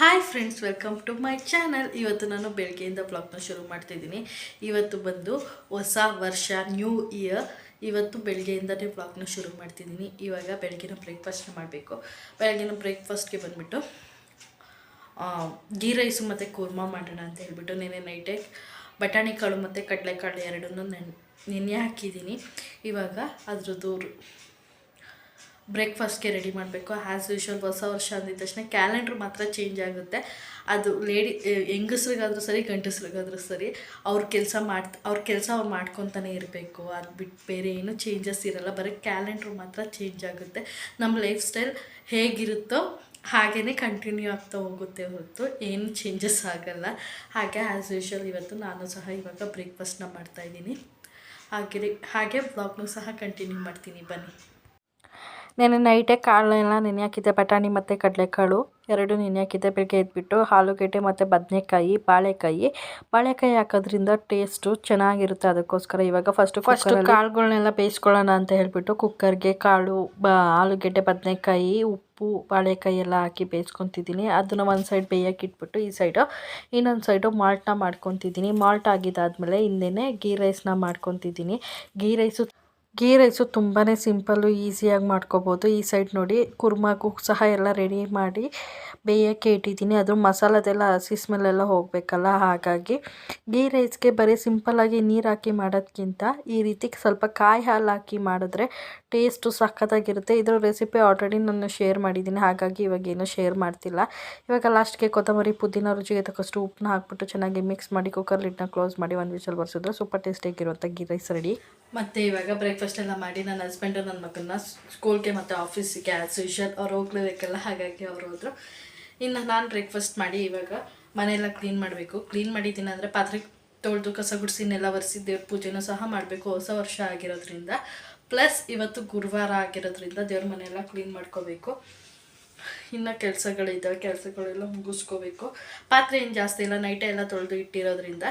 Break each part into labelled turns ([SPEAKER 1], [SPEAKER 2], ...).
[SPEAKER 1] Hi friends welcome to my channel ಇವತ್ತು ನಾನು ಬೆಳಗ್ಗೆಯಿಂದ ಬ್ಲಾಗ್ನ ಶುರು ಮಾಡ್ತಿದ್ದೀನಿ. ಇವತ್ತು ಬಂದು ಹೊಸ ವರ್ಷ ನ್ಯೂ ಇಯರ್ ಇವತ್ತು ಬೆಳಗ್ಗೆಯಿಂದನೇ ಬ್ಲಾಗ್ನ ಶುರು ಮಾಡ್ತಿದ್ದೀನಿ. ಇವಾಗ ಬೆಳಗಿನ ಬ್ರೇಕ್ಫಾಸ್ಟ್ನ ಮಾಡಬೇಕು. ಬೆಳಗಿನ ಬ್ರೇಕ್ಫಾಸ್ಟ್ಗೆ ಬಂದುಬಿಟ್ಟು ಗೀ ರೈಸು ಮತ್ತು ಕೂರ್ಮಾ ಮಾಡೋಣ ಅಂತ ಹೇಳ್ಬಿಟ್ಟು ನೆನೆ ನೈಟೇ ಬಟಾಣಿ ಕಾಳು ಮತ್ತು ಕಡಲೆಕಾಳು ಎರಡನ್ನೂ ನೆನ್, ನೆನೆ ಹಾಕಿದ್ದೀನಿ. ಇವಾಗ ಅದ್ರದ್ದು ಬ್ರೇಕ್ಫಾಸ್ಟ್ಗೆ ರೆಡಿ ಮಾಡಬೇಕು. ಆ್ಯಸ್ ಯೂಶ್ವಲ್ ಹೊಸ ವರ್ಷ ಅಂದಿದ ತಕ್ಷಣ ಕ್ಯಾಲೆಂಡ್ರ್ ಮಾತ್ರ ಚೇಂಜ್ ಆಗುತ್ತೆ. ಅದು ಲೇಡಿ ಹೆಂಗಸ್ರಿಗಾದ್ರೂ ಸರಿ, ಗಂಡಸ್ರಿಗಾದ್ರೂ ಸರಿ, ಅವ್ರ ಕೆಲಸ ಮಾಡ್ತಾ, ಅವ್ರ ಕೆಲಸ ಅವ್ರು ಮಾಡ್ಕೊತಾನೆ ಇರಬೇಕು. ಅದು ಬಿಟ್ಟು ಬೇರೆ ಏನೂ ಚೇಂಜಸ್ ಇರಲ್ಲ. ಬರೀ ಕ್ಯಾಲೆಂಡ್ರ್ ಮಾತ್ರ ಚೇಂಜ್ ಆಗುತ್ತೆ. ನಮ್ಮ ಲೈಫ್ ಸ್ಟೈಲ್ ಹೇಗಿರುತ್ತೋ ಹಾಗೇ ಕಂಟಿನ್ಯೂ ಆಗ್ತಾ ಹೋಗುತ್ತೆ ಹೊರತು. ಏನು ಚೇಂಜಸ್ ಆಗಲ್ಲ. ಹಾಗೆ ಆ್ಯಸ್ ಯೂಶ್ವಲ್ ಇವತ್ತು ನಾನು ಸಹ ಇವಾಗ ಬ್ರೇಕ್ಫಾಸ್ಟ್ನ ಮಾಡ್ತಾಯಿದ್ದೀನಿ ಹಾಗೆ ಹಾಗೆ ಬ್ಲಾಗ್ನೂ ಸಹ ಕಂಟಿನ್ಯೂ ಮಾಡ್ತೀನಿ. ಬನ್ನಿ. ನೆನೆ ನೈಟೇ ಕಾಳನ್ನೆಲ್ಲ ನೆನೆ ಹಾಕಿದ್ದೆ ಬಟಾಣಿ ಮತ್ತು ಕಡಲೆಕಾಳು. ಎರಡು ನೆನೆ ಹಾಕಿದ್ದೆ ಬೆಳಗ್ಗೆ ಎದ್ಬಿಟ್ಟು ಆಲೂಗೆಡ್ಡೆ ಮತ್ತು ಬದನೆಕಾಯಿ ಬಾಳೆಕಾಯಿ. ಬಾಳೆಕಾಯಿ ಹಾಕೋದ್ರಿಂದ ಟೇಸ್ಟು ಚೆನ್ನಾಗಿರುತ್ತೆ ಅದಕ್ಕೋಸ್ಕರ. ಇವಾಗ ಫಸ್ಟು ಫಸ್ಟು ಕಾಳುಗಳನ್ನೆಲ್ಲ ಬೇಯಿಸ್ಕೊಳ್ಳೋಣ ಅಂತ ಹೇಳಿಬಿಟ್ಟು ಕುಕ್ಕರ್ಗೆ ಕಾಳು ಬ ಆಲೂಗೆಡ್ಡೆ ಬದನೆಕಾಯಿ ಉಪ್ಪು ಬಾಳೆಕಾಯಿ ಎಲ್ಲ ಹಾಕಿ ಬೇಯಿಸ್ಕೊತಿದ್ದೀನಿ. ಅದನ್ನು ಒಂದು ಸೈಡ್ ಬೇಯಕ್ಕೆ ಇಟ್ಬಿಟ್ಟು ಈ ಸೈಡು ಇನ್ನೊಂದು ಸೈಡು ಮಾಲ್ಟ್ನ ಮಾಡ್ಕೊತಿದ್ದೀನಿ. ಮಾಲ್ಟ್ ಆಗಿದ್ದಾದಮೇಲೆ ಹಿಂದೆನೇ ಗೀ ರೈಸ್ನ ಮಾಡ್ಕೊತಿದ್ದೀನಿ. ಗೀ ರೈಸು ಗೀ ರೈಸು ತುಂಬಾ ಸಿಂಪಲ್ಲು, ಈಸಿಯಾಗಿ ಮಾಡ್ಕೋಬೋದು. ಈ ಸೈಡ್ ನೋಡಿ ಕುರ್ಮಾಗೂ ಸಹ ಎಲ್ಲ ರೆಡಿ ಮಾಡಿ ಬೇಯೋಕ್ಕೆ ಇಟ್ಟಿದ್ದೀನಿ. ಅದು ಮಸಾಲದೆಲ್ಲ ಹಸಿ ಸ್ಮೆಲ್ಲೆಲ್ಲ ಹೋಗಬೇಕಲ್ಲ, ಹಾಗಾಗಿ ಗೀ ರೈಸ್ಗೆ ಬರೀ ಸಿಂಪಲ್ಲಾಗಿ ನೀರು ಹಾಕಿ ಮಾಡೋದ್ಕಿಂತ ಈ ರೀತಿ ಸ್ವಲ್ಪ ಕಾಯಿ ಹಾಲು ಹಾಕಿ ಮಾಡಿದ್ರೆ ಟೇಸ್ಟು ಸಖತ್ತಾಗಿರುತ್ತೆ. ಇದರ ರೆಸಿಪಿ ಆಲ್ರೆಡಿ ನಾನು ಶೇರ್ ಮಾಡಿದ್ದೀನಿ, ಹಾಗಾಗಿ ಇವಾಗೇನು ಶೇರ್ ಮಾಡ್ತಿಲ್ಲ. ಇವಾಗ ಲಾಸ್ಟ್ಗೆ ಕೊತ್ತಂಬರಿ ಪುದೀನ ರುಚಿಗೆ ತಕ್ಕಷ್ಟು ಉಪ್ಪನ್ನ ಹಾಕ್ಬಿಟ್ಟು ಚೆನ್ನಾಗಿ ಮಿಕ್ಸ್ ಮಾಡಿ ಕುಕ್ಕರ್ ಲಿಡ್ನ ಕ್ಲೋಸ್ ಮಾಡಿ ಒಂದು ವಿಷಲ್ ಬರ್ಸಿದ್ರೆ ಸೂಪರ್ ಟೇಸ್ಟಿಯಾಗಿರುವಂಥ ಗೀ ರೈಸ್ ರೆಡಿ. ಮತ್ತು ಇವಾಗ ಬ್ರೇಕ್ಫಾಸ್ಟ್ ಎಲ್ಲ ಮಾಡಿ ನನ್ನ ಹಸ್ಬೆಂಡು ನನ್ನ ಮಗನ್ನ ಸ್ಕೂಲ್ಗೆ ಮತ್ತು ಆಫೀಸಿಗೆ ಆ್ಯಸ್ ಯೂಶಲ್ ಅವ್ರು ಹೋಗ್ಲೇಬೇಕಲ್ಲ, ಹಾಗಾಗಿ ಅವ್ರು ಹೋದರು. ಇನ್ನು ನಾನು ಬ್ರೇಕ್ಫಾಸ್ಟ್ ಮಾಡಿ ಇವಾಗ ಮನೆಯೆಲ್ಲ ಕ್ಲೀನ್ ಮಾಡಬೇಕು. ಕ್ಲೀನ್ ಮಾಡಿದ್ದೀನಿ ಅಂದರೆ ಪಾತ್ರೆ ತೊಳೆದು ಕಸ ಗುಡಿಸಿನೆಲ್ಲ ನೆಲ ಒರೆಸಿ, ದೇವ್ರ ಪೂಜೆನೂ ಸಹ ಮಾಡಬೇಕು. ಹೊಸ ವರ್ಷ ಆಗಿರೋದ್ರಿಂದ. ಪ್ಲಸ್ ಇವತ್ತು ಗುರುವಾರ ಆಗಿರೋದ್ರಿಂದ ದೇವ್ರ ಮನೆಯೆಲ್ಲ ಕ್ಲೀನ್ ಮಾಡ್ಕೋಬೇಕು. ಇನ್ನು ಕೆಲಸಗಳಿದ್ದಾವೆ ಕೆಲಸಗಳೆಲ್ಲ ಮುಗಿಸ್ಕೋಬೇಕು. ಪಾತ್ರೆ ಏನು ಜಾಸ್ತಿ ಇಲ್ಲ ನೈಟೇ ಎಲ್ಲ ತೊಳೆದು ಇಟ್ಟಿರೋದ್ರಿಂದ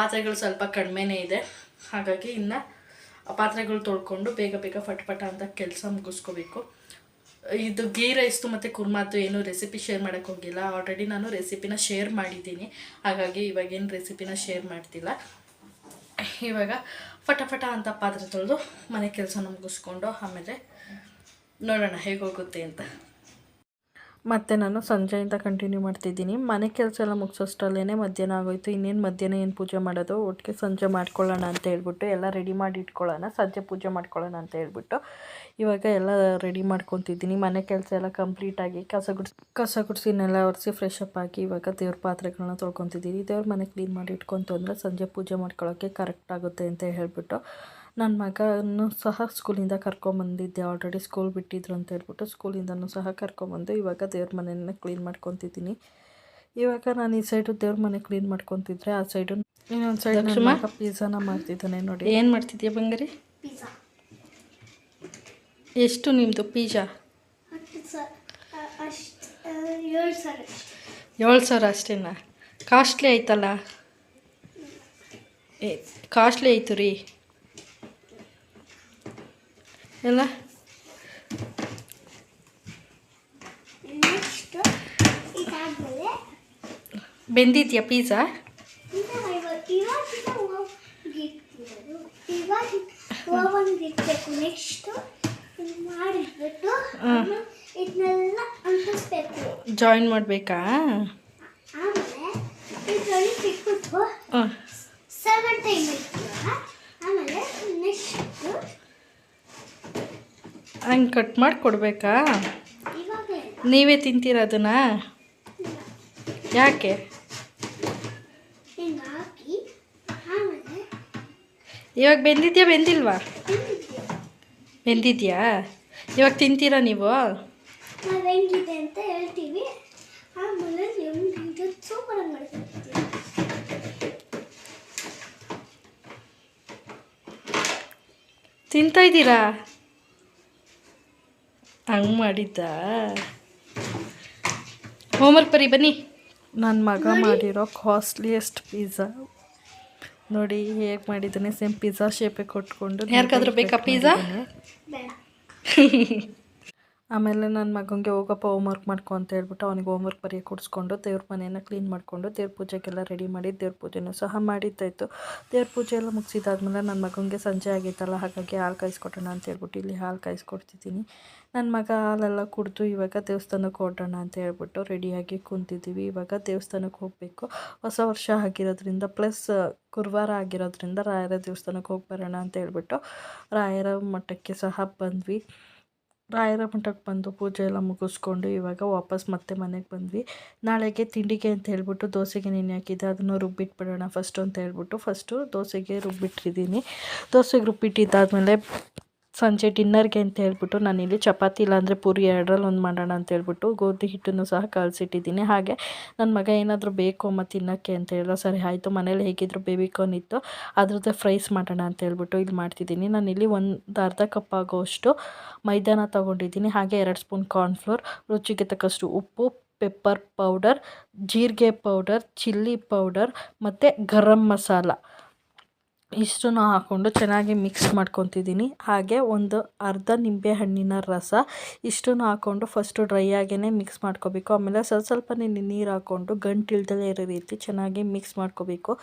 [SPEAKER 1] ಪಾತ್ರೆಗಳು ಸ್ವಲ್ಪ ಕಡಿಮೆನೇ ಇದೆ. ಹಾಗಾಗಿ ಇನ್ನು ಪಾತ್ರೆಗಳು ತೊಳ್ಕೊಂಡು ಬೇಗ ಬೇಗ ಫಟ್ ಫಟ ಅಂತ ಕೆಲಸ ಮುಗಿಸ್ಕೋಬೇಕು. ಇದು ಗೀ ರೈಸ್ದು ಮತ್ತು ಕುರ್ಮಾದ್ದು ಏನು ರೆಸಿಪಿ ಶೇರ್ ಮಾಡೋಕ್ಕೆ ಹೋಗಿಲ್ಲ. ಆಲ್ರೆಡಿ ನಾನು ರೆಸಿಪಿನ ಶೇರ್ ಮಾಡಿದ್ದೀನಿ. ಹಾಗಾಗಿ ಇವಾಗೇನು ರೆಸಿಪಿನ ಶೇರ್ ಮಾಡ್ತಿಲ್ಲ. ಇವಾಗ ಫಟಫಟ ಫಟ ಅಂತ ಪಾತ್ರೆ ತೊಳೆದು ಮನೆ ಕೆಲಸನ ಮುಗಿಸ್ಕೊಂಡು ಆಮೇಲೆ ನೋಡೋಣ ಹೇಗೆ ಹೋಗುತ್ತೆ ಅಂತ. ಮತ್ತು ನಾನು ಸಂಜೆಯಿಂದ ಕಂಟಿನ್ಯೂ ಮಾಡ್ತಿದ್ದೀನಿ. ಮನೆ ಕೆಲಸ ಎಲ್ಲ ಮುಗಿಸೋಷ್ಟರಲ್ಲೇ ಮಧ್ಯಾಹ್ನ ಆಗೋಯ್ತು. ಇನ್ನೇನು ಮಧ್ಯಾಹ್ನ ಏನು ಪೂಜೆ ಮಾಡೋದು? ಒಟ್ಟಿಗೆ ಸಂಜೆ ಮಾಡ್ಕೊಳ್ಳೋಣ ಅಂತ ಹೇಳ್ಬಿಟ್ಟು ಎಲ್ಲ ರೆಡಿ ಮಾಡಿ ಇಟ್ಕೊಳ್ಳೋಣ. ಸಂಜೆ ಪೂಜೆ ಮಾಡ್ಕೊಳ್ಳೋಣ ಅಂತ ಹೇಳ್ಬಿಟ್ಟು ಇವಾಗ ಎಲ್ಲ ರೆಡಿ ಮಾಡ್ಕೊತಿದ್ದೀನಿ. ಮನೆ ಕೆಲಸ ಎಲ್ಲ ಕಂಪ್ಲೀಟಾಗಿ ಕಸ ಗುಡ್ಸಿ, ಕಸ ಗುಡ್ಸಿನೆಲ್ಲ ಒರೆಸಿ ಫ್ರೆಶ್ ಆಗಿ ಇವಾಗ ದೇವ್ರ ಪಾತ್ರೆಗಳನ್ನ ತೊಳ್ಕೊತಿದ್ದೀನಿ. ದೇವ್ರ ಮನೆ ಕ್ಲೀನ್ ಮಾಡಿ ಇಟ್ಕೊತು ಸಂಜೆ ಪೂಜೆ ಮಾಡ್ಕೊಳ್ಳೋಕ್ಕೆ ಕರೆಕ್ಟ್ ಆಗುತ್ತೆ ಅಂತ ಹೇಳ್ಬಿಟ್ಟು ನನ್ನ ಮಗನೂ ಸಹ ಸ್ಕೂಲಿಂದ ಕರ್ಕೊಂಬಂದಿದ್ದೆ ಆಲ್ರೆಡಿ ಸ್ಕೂಲ್ ಬಿಟ್ಟಿದ್ರು ಅಂತ ಹೇಳ್ಬಿಟ್ಟು ಸ್ಕೂಲಿಂದನೂ ಸಹ ಕರ್ಕೊಂಬಂದು ಇವಾಗ ದೇವ್ರ ಮನೆಯನ್ನ ಕ್ಲೀನ್ ಮಾಡ್ಕೊತಿದ್ದೀನಿ. ಇವಾಗ ನಾನು ಈ ಸೈಡು ದೇವ್ರ ಮನೆ ಕ್ಲೀನ್ ಮಾಡ್ಕೊತಿದ್ರೆ ಆ ಸೈಡು ಇನ್ನೊಂದು ಸೈಡ್ ಮಗ ಪಿಜ್ಜಾನ ಮಾಡ್ತಿದ್ದಾನೆ ನೋಡಿ. ಏನು ಮಾಡ್ತಿದ್ಯಾ ಬಂಗಾರಿ? ಎಷ್ಟು ನಿಮ್ಮದು ಪಿಜ್ಜಾ
[SPEAKER 2] ಏಳು ಸಾವಿರ
[SPEAKER 1] ಅಷ್ಟೇನಾ? ಕಾಸ್ಟ್ಲಿ ಆಯ್ತಲ್ಲ? ಏ ಕಾಸ್ಟ್ಲಿ ಆಯಿತು ರೀ ಎಲ್ಲ
[SPEAKER 2] ನೆಕ್ಸ್ಟು ಇದಾದಮೇಲೆ
[SPEAKER 1] ಬೆಂದಿದ್ಯಾ ಪಿಜ್ಜಾ
[SPEAKER 2] ಇವಾಗಿನ ಇಟ್ಟಿರೋದು ಇವಾಗ ಓವನ್ಗೆ ಇಡಬೇಕು ನೆಕ್ಸ್ಟು ಮಾಡಿಟ್ಬಿಟ್ಟು ಇದನ್ನೆಲ್ಲ ಅಂಟಿಸ್ಬೇಕು.
[SPEAKER 1] ಜಾಯಿನ್ ಮಾಡಬೇಕಾ?
[SPEAKER 2] ಆಮೇಲೆ
[SPEAKER 1] ಹಂಗೆ ಕಟ್ ಮಾಡಿ ಕೊಡಬೇಕಾ? ನೀವೇ ತಿಂತೀರ ಅದನ್ನ? ಯಾಕೆ? ಇವಾಗ ಬೆಂದಿದ್ಯಾ, ಬೆಂದಿಲ್ವಾ? ಬೆಂದಿದ್ಯಾ? ಇವಾಗ ತಿಂತೀರಾ ನೀವು?
[SPEAKER 2] ತಿಂತ
[SPEAKER 1] ತಿಂತಾ ಇದ್ದೀರಾ? ಹಂಗೆ ಮಾಡಿದ್ದ? ಹೋಮ್ವರ್ಕ್ ಪರಿ ಬನ್ನಿ. ನನ್ನ ಮಗ ಮಾಡಿರೋ ಕಾಸ್ಟ್ಲಿಯೆಸ್ಟ್ ಪಿಜ್ಜಾ ನೋಡಿ ಹೇಗೆ ಮಾಡಿದ್ದಾನೆ ಸೇಮ್ ಪಿಜ್ಜಾ ಶೇಪೇ ಕೊಟ್ಕೊಂಡು ಯಾರಿಗಾದ್ರೂ ಬೇಕಾ ಪಿಜ್ಜಾ ಆಮೇಲೆ ನನ್ನ ಮಗನಿಗೆ ಹೋಗಪ್ಪ ಹೋಮ್ವರ್ಕ್ ಮಾಡ್ಕೊ ಅಂತ ಹೇಳ್ಬಿಟ್ಟು ಅವನಿಗೆ ಹೋಮ್ವರ್ಕ್ ಬರೆಯೋ ಕೊಡಿಸ್ಕೊಂಡು ದೇವ್ರ ಮನೆಯನ್ನು ಕ್ಲೀನ್ ಮಾಡಿಕೊಂಡು ದೇವ್ರ ಪೂಜೆಗೆಲ್ಲ ರೆಡಿ ಮಾಡಿ ದೇವ್ರ ಪೂಜೆನೂ ಸಹ ಮಾಡಿದ್ದಾಯಿತು. ದೇವ್ರ ಪೂಜೆ ಎಲ್ಲ ಮುಗಿಸಿದಾದ್ಮೇಲೆ ನನ್ನ ಮಗನಿಗೆ ಸಂಜೆ ಆಗಿತ್ತಲ್ಲ ಹಾಗಾಗಿ ಹಾಲು ಕಾಯಿಸ್ಕೊಟ್ಟೋಣ ಅಂತ ಹೇಳ್ಬಿಟ್ಟು ಇಲ್ಲಿ ಹಾಲು ಕಾಯಿಸ್ಕೊಡ್ತಿದ್ದೀನಿ. ನನ್ನ ಮಗ ಹಾಲೆಲ್ಲ ಕುಡಿದು ಇವಾಗ ದೇವಸ್ಥಾನಕ್ಕೆ ಹೊರಡೋಣ ಅಂತ ಹೇಳ್ಬಿಟ್ಟು ರೆಡಿಯಾಗಿ ಕುಂತಿದ್ದೀವಿ ಇವಾಗ ದೇವಸ್ಥಾನಕ್ಕೆ ಹೋಗಬೇಕು. ಹೊಸ ವರ್ಷ ಆಗಿರೋದ್ರಿಂದ ಪ್ಲಸ್ ಗುರುವಾರ ಆಗಿರೋದ್ರಿಂದ ರಾಯರ ದೇವಸ್ಥಾನಕ್ಕೆ ಹೋಗಿ ಬರೋಣ ಅಂತ ಹೇಳ್ಬಿಟ್ಟು ರಾಯರ ಮಠಕ್ಕೆ ಸಹ ಬಂದ್ವಿ. ರಾಯರ ಮಠಕ್ಕೆ ಬಂದು ಪೂಜೆ ಎಲ್ಲ ಮುಗಿಸ್ಕೊಂಡು ಇವಾಗ ವಾಪಸ್ ಮತ್ತೆ ಮನೆಗೆ ಬಂದ್ವಿ. ನಾಳೆಗೆ ತಿಂಡಿಗೆ ಅಂತ ಹೇಳ್ಬಿಟ್ಟು ದೋಸೆಗೆ ನೆನೆ ಹಾಕಿದ್ದೆ, ಅದನ್ನು ರುಬ್ಬಿಟ್ಬಿಡೋಣ ಫಸ್ಟು ಅಂತ ಹೇಳ್ಬಿಟ್ಟು ಫಸ್ಟು ದೋಸೆಗೆ ರುಬ್ಬಿಟ್ಟಿದ್ದೀನಿ. ದೋಸೆಗೆ ರುಬ್ಬಿಟ್ಟಿದ್ದಾದಮೇಲೆ ಸಂಜೆ ಡಿನ್ನರ್ಗೆ ಅಂತ ಹೇಳ್ಬಿಟ್ಟು ನಾನಿಲ್ಲಿ ಚಪಾತಿ ಇಲ್ಲಾಂದರೆ ಪೂರಿ ಎರಡರಲ್ಲಿ ಒಂದು ಮಾಡೋಣ ಅಂತ ಹೇಳ್ಬಿಟ್ಟು ಗೋಧಿ ಹಿಟ್ಟನ್ನು ಸಹ ಕಲಸಿಟ್ಟಿದ್ದೀನಿ. ಹಾಗೆ ನನ್ನ ಮಗ ಏನಾದರೂ ಬೇಕು ಅಮ್ಮ ತಿನ್ನೋಕ್ಕೆ ಅಂತ ಹೇಳಿದ ಸರಿ ಆಯಿತು, ಮನೇಲಿ ಹೇಗಿದ್ರು ಬೇಬಿಕಾರ್ನ್ ಇತ್ತು, ಅದ್ರದ್ದೇ ಫ್ರೈಸ್ ಮಾಡೋಣ ಅಂತ ಹೇಳ್ಬಿಟ್ಟು ಇಲ್ಲಿ ಮಾಡ್ತಿದ್ದೀನಿ. ನಾನಿಲ್ಲಿ ಒಂದು ಅರ್ಧ ಕಪ್ ಆಗೋಷ್ಟು ಮೈದಾನ ತೊಗೊಂಡಿದ್ದೀನಿ. ಹಾಗೆ ಎರಡು ಸ್ಪೂನ್ ಕಾರ್ನ್ಫ್ಲೋರ್ ರುಚಿಗೆ ತಕ್ಕಷ್ಟು ಉಪ್ಪು, ಪೆಪ್ಪರ್ ಪೌಡರ್, ಜೀರಿಗೆ ಪೌಡರ್, ಚಿಲ್ಲಿ ಪೌಡರ್ ಮತ್ತು ಗರಂ ಮಸಾಲ. ಇಷ್ಟನ್ನು ಹಾಕ್ಕೊಂಡು ಚೆನ್ನಾಗಿ ಮಿಕ್ಸ್ ಮಾಡ್ಕೊತಿದ್ದೀನಿ. ಹಾಗೆ ಒಂದು ಅರ್ಧ ನಿಂಬೆ ಹಣ್ಣಿನ ರಸ ಇಷ್ಟನ್ನು ಹಾಕ್ಕೊಂಡು ಫಸ್ಟು ಡ್ರೈ ಆಗೇ ಮಿಕ್ಸ್ ಮಾಡ್ಕೋಬೇಕು. ಆಮೇಲೆ ಸ್ವಲ್ಪ ಸ್ವಲ್ಪನೇ ನೀರು ಹಾಕ್ಕೊಂಡು ಗಂಟಿಲ್ದಲೇ ಇರೋ ರೀತಿ ಚೆನ್ನಾಗಿ ಮಿಕ್ಸ್ ಮಾಡ್ಕೋಬೇಕು.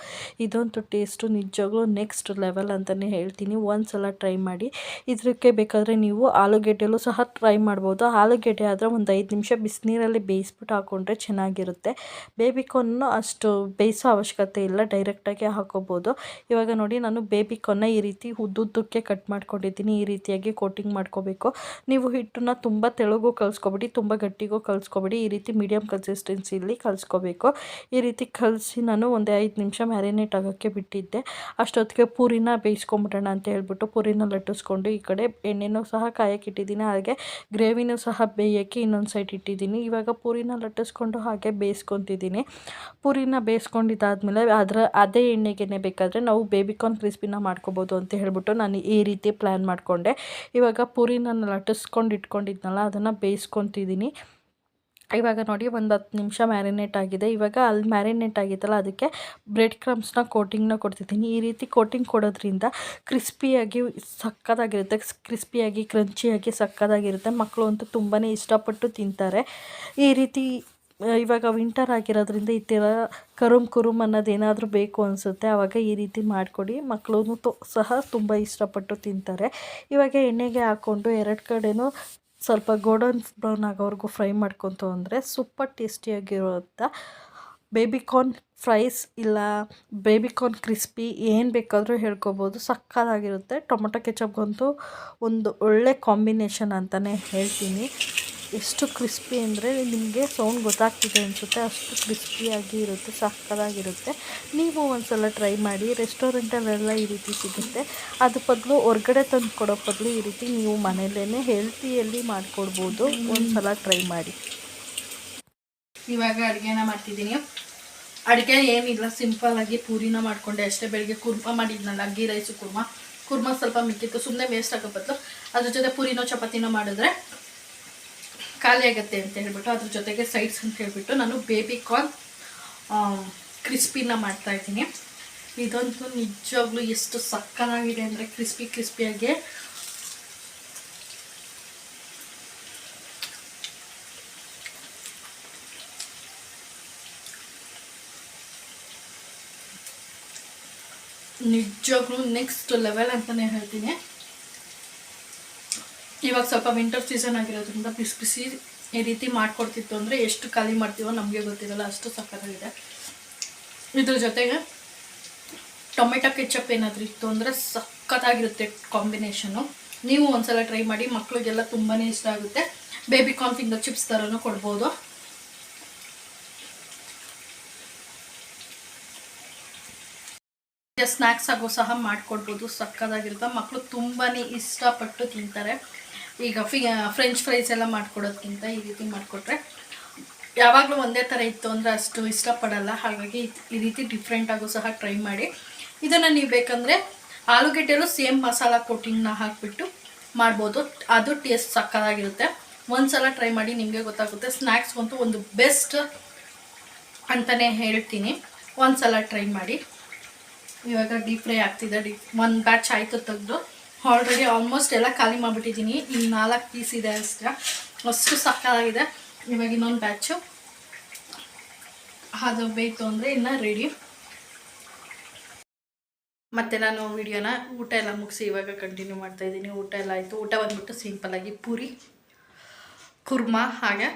[SPEAKER 1] ಇದೊಂದು ಟೇಸ್ಟು ನಿಜವಾಗ್ಲೂ ನೆಕ್ಸ್ಟ್ ಲೆವೆಲ್ ಅಂತಲೇ ಹೇಳ್ತೀನಿ. ಒಂದು ಸಲ ಟ್ರೈ ಮಾಡಿ. ಇದಕ್ಕೆ ಬೇಕಾದರೆ ನೀವು ಆಲೂಗೆಡ್ಡೆಲೂ ಸಹ ಟ್ರೈ ಮಾಡ್ಬೋದು. ಆಲೂಗೆಡ್ಡೆ ಆದರೆ ಒಂದು ಐದು ನಿಮಿಷ ಬಿಸಿನೀರಲ್ಲಿ ಬೇಯಿಸ್ಬಿಟ್ಟು ಹಾಕ್ಕೊಂಡ್ರೆ ಚೆನ್ನಾಗಿರುತ್ತೆ. ಬೇಬಿಕೋನ್ನು ಅಷ್ಟು ಬೇಯಿಸೋ ಅವಶ್ಯಕತೆ ಇಲ್ಲ. ಡೈರೆಕ್ಟಾಗಿ ಹಾಕೋಬೋದು. ಇವಾಗ ನೋಡಿ ನಾನು ಬೇಬಿ ಕೊನ್ನ ಈ ರೀತಿ ಉದ್ದುದ್ದಕ್ಕೆ ಕಟ್ ಮಾಡ್ಕೊಂಡಿದ್ದೀನಿ, ಈ ರೀತಿಯಾಗಿ ಕೋಟಿಂಗ್ ಮಾಡ್ಕೋಬೇಕು. ನೀವು ಹಿಟ್ಟನ್ನ ತುಂಬ ತೆಳುಗೂ ಕಲಿಸ್ಕೊಬೇಡಿ, ತುಂಬ ಗಟ್ಟಿಗೂ ಕಲಿಸ್ಕೊಬೇಡಿ, ಈ ರೀತಿ ಮೀಡಿಯಮ್ ಕನ್ಸಿಸ್ಟೆನ್ಸಿಲಿ ಕಲಿಸ್ಕೋಬೇಕು. ಈ ರೀತಿ ಕಲಿಸಿ ನಾನು ಒಂದು ಐದು ನಿಮಿಷ ಮ್ಯಾರಿನೇಟ್ ಆಗೋಕ್ಕೆ ಬಿಟ್ಟಿದ್ದೆ. ಅಷ್ಟೊತ್ತಿಗೆ ಪೂರಿನ ಬೇಯಿಸ್ಕೊಂಬಿಡೋಣ ಅಂತ ಹೇಳ್ಬಿಟ್ಟು ಪೂರಿನ ಲಟ್ಟಿಸ್ಕೊಂಡು ಈ ಕಡೆ ಎಣ್ಣೆನೂ ಸಹ ಕಾಯಕ್ಕೆ ಇಟ್ಟಿದ್ದೀನಿ, ಹಾಗೆ ಗ್ರೇವಿನೂ ಸಹ ಬೇಯೋಕ್ಕೆ ಇನ್ನೊಂದು ಸೈಡ್ ಇಟ್ಟಿದ್ದೀನಿ. ಇವಾಗ ಪೂರಿನ ಲಟ್ಟಿಸ್ಕೊಂಡು ಹಾಗೆ ಬೇಯಿಸ್ಕೊತಿದ್ದೀನಿ. ಪೂರಿನ ಬೇಯಿಸ್ಕೊಂಡಿದ್ದಾದ್ಮೇಲೆ ಅದರ, ಅದೇ ಎಣ್ಣೆಗೆ ಬೇಕಾದರೆ ನಾವು ಬೇಬಿಕಾರ್ನ್ ಕ್ರಿಸ್ಪಿನ ಮಾಡ್ಕೋಬೋದು ಅಂತ ಹೇಳ್ಬಿಟ್ಟು ನಾನು ಈ ರೀತಿ ಪ್ಲ್ಯಾನ್ ಮಾಡಿಕೊಂಡೆ. ಇವಾಗ ಪೂರಿನ ಲಟ್ಟಿಸ್ಕೊಂಡು ಇಟ್ಕೊಂಡಿದ್ನಲ್ಲ, ಅದನ್ನು ಬೇಯಿಸ್ಕೊತಿದ್ದೀನಿ. ಇವಾಗ ನೋಡಿ, ಒಂದು ಹತ್ತು ನಿಮಿಷ ಮ್ಯಾರಿನೇಟ್ ಆಗಿದೆ. ಇವಾಗ ಅಲ್ಲಿ ಮ್ಯಾರಿನೇಟ್ ಆಗಿತ್ತಲ್ಲ, ಅದಕ್ಕೆ ಬ್ರೆಡ್ ಕ್ರಮ್ಸ್ನ ಕೋಟಿಂಗ್ನ ಕೊಡ್ತಿದ್ದೀನಿ. ಈ ರೀತಿ ಕೋಟಿಂಗ್ ಕೊಡೋದ್ರಿಂದ ಕ್ರಿಸ್ಪಿಯಾಗಿ ಸಕ್ಕತ್ತಾಗಿರುತ್ತೆ ಕ್ರಿಸ್ಪಿಯಾಗಿ ಕ್ರಂಚಿಯಾಗಿ ಸಕ್ಕತ್ತಾಗಿರುತ್ತೆ ಮಕ್ಕಳು ಅಂತೂ ತುಂಬಾ ಇಷ್ಟಪಟ್ಟು ತಿಂತಾರೆ. ಈ ರೀತಿ ಇವಾಗ ವಿಂಟರ್ ಆಗಿರೋದ್ರಿಂದ ಈ ಥರ ಕರುಮ್ ಕುರುಮ್ ಅನ್ನೋದು ಏನಾದರೂ ಬೇಕು ಅನಿಸುತ್ತೆ ಆವಾಗ ಈ ರೀತಿ ಮಾಡಿಕೊಡಿ. ಮಕ್ಕಳು ತೊ, ಸಹ ತುಂಬ ಇಷ್ಟಪಟ್ಟು ತಿಂತಾರೆ. ಇವಾಗ ಎಣ್ಣೆಗೆ ಹಾಕ್ಕೊಂಡು ಎರಡು ಕಡೆನೂ ಸ್ವಲ್ಪ ಗೋಲ್ಡನ್ ಬ್ರೌನ್ ಆಗೋವರೆಗೂ ಫ್ರೈ ಮಾಡ್ಕೊತು ಅಂದರೆ ಸೂಪರ್ ಟೇಸ್ಟಿಯಾಗಿರುವಂಥ ಬೇಬಿಕಾರ್ನ್ ಫ್ರೈಸ್ ಇಲ್ಲ ಬೇಬಿಕಾರ್ನ್ ಕ್ರಿಸ್ಪಿ ಏನು ಬೇಕಾದರೂ ಹೇಳ್ಕೊಬೋದು. ಸಕ್ಕತ್ತಾಗಿರುತ್ತೆ ಟೊಮೊಟೊ ಕೆಚಪ್ಗಂತೂ ಒಂದು ಒಳ್ಳೆ ಕಾಂಬಿನೇಷನ್ ಅಂತಲೇ ಹೇಳ್ತೀನಿ. ಎಷ್ಟು ಕ್ರಿಸ್ಪಿ ಅಂದರೆ ನಿಮಗೆ ಸೌಂಡ್ ಗೊತ್ತಾಗ್ತಿದೆ ಅನಿಸುತ್ತೆ, ಅಷ್ಟು ಕ್ರಿಸ್ಪಿಯಾಗಿ ಇರುತ್ತೆ ಸಕ್ಕತ್ತಾಗಿರುತ್ತೆ ನೀವು ಒಂದ್ಸಲ ಟ್ರೈ ಮಾಡಿ, ರೆಸ್ಟೋರೆಂಟಲ್ಲೆಲ್ಲ ಈ ರೀತಿ ಸಿಗುತ್ತೆ. ಅದು ಬದಲು ಹೊರ್ಗಡೆ ತಂದು ಕೊಡೋ ಬದಲು ಈ ರೀತಿ ನೀವು ಮನೆಯಲ್ಲೇ ಹೆಲ್ತಿಯಲ್ಲಿ ಮಾಡಿಕೊಡ್ಬೋದು. ಒಂದ್ಸಲ ಟ್ರೈ ಮಾಡಿ. ಇವಾಗ ಅಡುಗೆನ ಮಾಡ್ತಿದ್ದೀನಿ. ಅಡುಗೆ ಏನಿಲ್ಲ ಸಿಂಪಲ್ಲಾಗಿ ಪೂರಿನ ಮಾಡಿಕೊಂಡೆ ಅಷ್ಟೇ. ಬೆಳಿಗ್ಗೆ ಕುರ್ಮ ಮಾಡಿದ್ನಲ್ಲ ಅಗ್ಗಿ ರೈಸು, ಕುರ್ಮ. ಕುರ್ಮ ಸ್ವಲ್ಪ ಮಿಕ್ಕಿತ್ತು ಸುಮ್ಮನೆ ವೇಸ್ಟ್ ಆಗೋ ಬದಲು. ಅದ್ರ ಜೊತೆ ಪೂರಿನೋ, ಚಪಾತಿನೋ ಮಾಡಿದ್ರೆ ಖಾಲಿ ಆಗುತ್ತೆ ಅಂತ ಹೇಳ್ಬಿಟ್ಟು ಅದ್ರ ಜೊತೆಗೆ ಸೈಡ್ಸ್ ಅಂತ ಹೇಳ್ಬಿಟ್ಟು ನಾನು ಬೇಬಿ ಕಾರ್ನ್ ಕ್ರಿಸ್ಪಿನ ಮಾಡ್ತಾ ಇದ್ದೀನಿ. ಇದಂತೂ ನಿಜವಾಗ್ಲೂ ಎಷ್ಟು ಸಕ್ಕತ್ತಾಗಿದೆ ಅಂದರೆ ಕ್ರಿಸ್ಪಿ ಕ್ರಿಸ್ಪಿಯಾಗಿ ನಿಜವಾಗ್ಲೂ ನೆಕ್ಸ್ಟ್ ಲೆವೆಲ್ ಅಂತಲೇ ಹೇಳ್ತೀನಿ. ಇವಾಗ ಸ್ವಲ್ಪ ವಿಂಟರ್ ಸೀಸನ್ ಆಗಿರೋದ್ರಿಂದ ಬಿಸಿ ಬಿಸಿ ಈ ರೀತಿ ಮಾಡ್ಕೊಡ್ತಿತ್ತು ಅಂದರೆ ಎಷ್ಟು ಖಾಲಿ ಮಾಡ್ತೀವೋ ನಮಗೆ ಗೊತ್ತಿರಲ್ಲ, ಅಷ್ಟು ಸಕ್ಕತ್ತಾಗಿದೆ. ಇದ್ರ ಜೊತೆಗೆ ಟೊಮೆಟೊ ಕೆಚಪ್ ಏನಾದರೂ ಇತ್ತು ಅಂದರೆ ಸಖತ್ತಾಗಿರುತ್ತೆ ಕಾಂಬಿನೇಷನು ನೀವು ಒಂದ್ಸಲ ಟ್ರೈ ಮಾಡಿ ಮಕ್ಕಳಿಗೆಲ್ಲ ತುಂಬಾ ಇಷ್ಟ ಆಗುತ್ತೆ. ಬೇಬಿ ಕಾರ್ನ್ ಫಿಂಗರ್ ಚಿಪ್ಸ್ ಥರನೂ ಕೊಡ್ಬೋದು. ಸ್ನ್ಯಾಕ್ಸ್ ಆಗೋ ಸಹ ಮಾಡ್ಕೊಡ್ಬೋದು ಸಕ್ಕದಾಗಿರುತ್ತೆ ಮಕ್ಕಳು ತುಂಬಾ ಇಷ್ಟಪಟ್ಟು ತಿಂತಾರೆ. ಈಗ ಫಿ ಫ್ರೆಂಚ್ ಫ್ರೈಸ್ ಎಲ್ಲ ಮಾಡ್ಕೊಡೋದ್ಕಿಂತ ಈ ರೀತಿ ಮಾಡಿಕೊಟ್ರೆ ಯಾವಾಗಲೂ ಒಂದೇ ಥರ ಇತ್ತು ಅಂದರೆ ಅಷ್ಟು ಇಷ್ಟಪಡಲ್ಲ. ಹಾಗಾಗಿ ಈ ರೀತಿ ಡಿಫ್ರೆಂಟಾಗೂ ಸಹ ಟ್ರೈ ಮಾಡಿ. ಇದನ್ನು ನೀವು ಬೇಕಂದರೆ ಆಲೂಗಡ್ಡೆಯಲ್ಲೂ ಸೇಮ್ ಮಸಾಲ ಕೋಟಿಂಗ್ನ ಹಾಕಿಬಿಟ್ಟು ಮಾಡ್ಬೋದು. ಅದು ಟೇಸ್ಟ್ ಸಕ್ಕದಾಗಿರುತ್ತೆ. ಒಂದು ಸಲ ಟ್ರೈ ಮಾಡಿ ನಿಮಗೆ ಗೊತ್ತಾಗುತ್ತೆ. ಸ್ನ್ಯಾಕ್ಸ್ಗಂತೂ ಒಂದು ಬೆಸ್ಟ್ ಅಂತಲೇ ಹೇಳ್ತೀನಿ. ಒಂದು ಸಲ ಟ್ರೈ ಮಾಡಿ. ಇವಾಗ ಡೀಪ್ ಫ್ರೈ ಆಗ್ತಿದೆ. ಡೀಪ್ ಒಂದು ಬ್ಯಾಚ್ ಆಯಿತು ತೆಗೆದು. ಆಲ್ರೆಡಿ ಆಲ್ಮೋಸ್ಟ್ ಎಲ್ಲ ಖಾಲಿ ಮಾಡಿಬಿಟ್ಟಿದ್ದೀನಿ. ಇನ್ನು ನಾಲ್ಕು ಪೀಸ್ ಇದೆ ಅಷ್ಟೇ. ಅಷ್ಟು ಸಕ್ಕತ್ತಾಗಿದೆ. ಇವಾಗ ಇನ್ನೊಂದು ಬ್ಯಾಚು ಅದು ಬೇಕು ಅಂದರೆ ಇನ್ನು ರೆಡಿ ಮತ್ತು ನಾನು ವಿಡಿಯೋನ ಊಟ ಎಲ್ಲ ಮುಗಿಸಿ ಇವಾಗ ಕಂಟಿನ್ಯೂ ಮಾಡ್ತಾ ಇದ್ದೀನಿ. ಊಟ ಎಲ್ಲ ಆಯಿತು. ಊಟ ಬಂದ್ಬಿಟ್ಟು ಸಿಂಪಲ್ಲಾಗಿ ಪೂರಿ, ಕುರ್ಮಾ, ಹಾಗೆ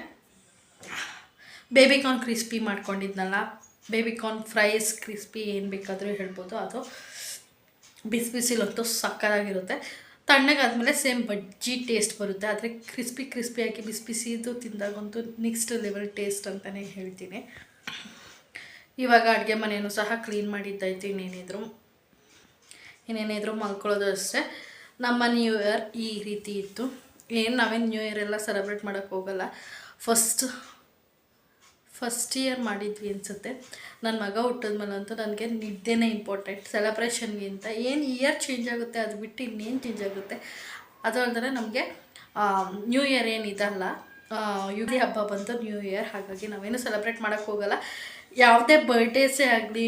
[SPEAKER 1] ಬೇಬಿಕಾರ್ನ್ ಕ್ರಿಸ್ಪಿ ಮಾಡ್ಕೊಂಡಿದ್ನಲ್ಲ. ಬೇಬಿಕಾರ್ನ್ ಫ್ರೈಸ್ ಕ್ರಿಸ್ಪಿ ಏನು ಬೇಕಾದರೂ ಹೇಳ್ಬೋದು. ಅದು ಬಿಸಿ ಬಿಸಿಲಂತೂ ಸಕ್ಕತ್ತಾಗಿರುತ್ತೆ ತಣ್ಣಗಾದ್ಮೇಲೆ ಸೇಮ್ ಬಜ್ಜಿ ಟೇಸ್ಟ್ ಬರುತ್ತೆ. ಆದರೆ ಕ್ರಿಸ್ಪಿ ಕ್ರಿಸ್ಪಿಯಾಗಿ ಬಿಸಿ ಬಿಸಿದು ತಿಂದಾಗಂತೂ ನೆಕ್ಸ್ಟ್ ಲೆವೆಲ್ ಟೇಸ್ಟ್ ಅಂತಲೇ ಹೇಳ್ತೀನಿ. ಇವಾಗ ಅಡುಗೆ ಮನೆಯೂ ಸಹ ಕ್ಲೀನ್ ಮಾಡಿದ್ದಾಯ್ತು ಇನ್ನೇನಿದ್ರು. ಇನ್ನೇನಿದ್ರು ಮಲ್ಕೊಳ್ಳೋದು ಅಷ್ಟೇ. ನಮ್ಮ ನ್ಯೂ ಇಯರ್ ಈ ರೀತಿ ಇತ್ತು. ಏನು ನಾವೇನು ನ್ಯೂ ಇಯರ್ ಎಲ್ಲ ಸೆಲೆಬ್ರೇಟ್ ಮಾಡೋಕ್ಕೆ ಹೋಗಲ್ಲ. ಫಸ್ಟ್ ಫಸ್ಟ್ ಇಯರ್ ಮಾಡಿದ್ವಿ ಅನಿಸುತ್ತೆ. ನನ್ನ ಮಗ ಹುಟ್ಟಿದ್ಮೇಲಂತೂ ನನಗೆ ನಿದ್ದೆನೇ ಇಂಪಾರ್ಟೆಂಟ್ ಸೆಲೆಬ್ರೇಷನ್ಗಿಂತ ಏನು ಇಯರ್ ಚೇಂಜ್ ಆಗುತ್ತೆ ಅದು ಬಿಟ್ಟು ಇನ್ನೇನು ಚೇಂಜ್ ಆಗುತ್ತೆ. ಅದು ಅಲ್ಲದೆ ನಮಗೆ ನ್ಯೂ ಇಯರ್ ಏನಿದಲ್ಲ ಯುಗಾದಿ ಹಬ್ಬ ಬಂತು ನ್ಯೂ ಇಯರ್ ಹಾಗಾಗಿ ನಾವೇನು ಸೆಲೆಬ್ರೇಟ್ ಮಾಡೋಕ್ಕೆ ಹೋಗಲ್ಲ. ಯಾವುದೇ ಬರ್ಡೇಸೇ ಆಗಲಿ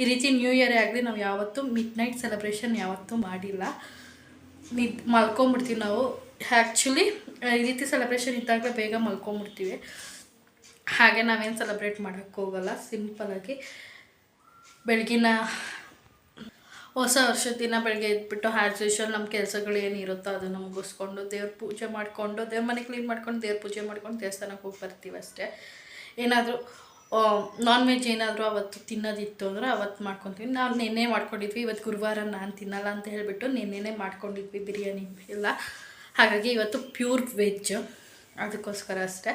[SPEAKER 1] ಈ ರೀತಿ ನ್ಯೂ ಇಯರೇ ಆಗಲಿ ನಾವು ಯಾವತ್ತೂ ಮಿಡ್ ನೈಟ್ ಸೆಲೆಬ್ರೇಷನ್ ಯಾವತ್ತೂ ಮಾಡಿಲ್ಲ. ನಿದ್, ಮಲ್ಕೊಂಬಿಡ್ತೀವಿ ನಾವು. ಆ್ಯಕ್ಚುಲಿ ಈ ರೀತಿ ಸೆಲೆಬ್ರೇಷನ್ ಇದ್ದಾಗಲೇ ಬೇಗ ಮಲ್ಕೊಂಬಿಡ್ತೀವಿ. ಹಾಗೆ ನಾವೇನು ಸೆಲೆಬ್ರೇಟ್ ಮಾಡೋಕ್ಕೆ ಹೋಗಲ್ಲ ಸಿಂಪಲಾಗಿ ಬೆಳಗಿನ ಹೊಸ ವರ್ಷದ ದಿನ ಬೆಳಗ್ಗೆ ಎದ್ಬಿಟ್ಟು ಆ್ಯಸ್ ಯೂಶ್ವಲ್ ನಮ್ಮ ಕೆಲಸಗಳು ಏನಿರುತ್ತೋ ಅದನ್ನು ಮುಗಿಸ್ಕೊಂಡು ದೇವ್ರ ಪೂಜೆ ಮಾಡಿಕೊಂಡು, ದೇವ್ರ ಮನೆ ಕ್ಲೀನ್ ಮಾಡ್ಕೊಂಡು, ದೇವ್ರ ಪೂಜೆ ಮಾಡ್ಕೊಂಡು ದೇವಸ್ಥಾನಕ್ಕೆ ಹೋಗಿ ಬರ್ತೀವಿ ಅಷ್ಟೇ. ಏನಾದರೂ ನಾನ್ ವೆಜ್ ಏನಾದರೂ ಅವತ್ತು ತಿನ್ನೋದಿತ್ತು ಅಂದರೆ ಅವತ್ತು ಮಾಡ್ಕೊತೀವಿ. ನಾವು ನೆನ್ನೆ ಮಾಡ್ಕೊಂಡಿದ್ವಿ ಇವತ್ತು ಗುರುವಾರ ನಾನು ತಿನ್ನಲ್ಲ ಅಂತ ಹೇಳಿಬಿಟ್ಟು ನೆನ್ನೆನೇ ಮಾಡ್ಕೊಂಡಿದ್ವಿ ಬಿರಿಯಾನಿ ಎಲ್ಲ ಹಾಗಾಗಿ ಇವತ್ತು ಪ್ಯೂರ್ ವೆಜ್ ಅದಕ್ಕೋಸ್ಕರ ಅಷ್ಟೇ.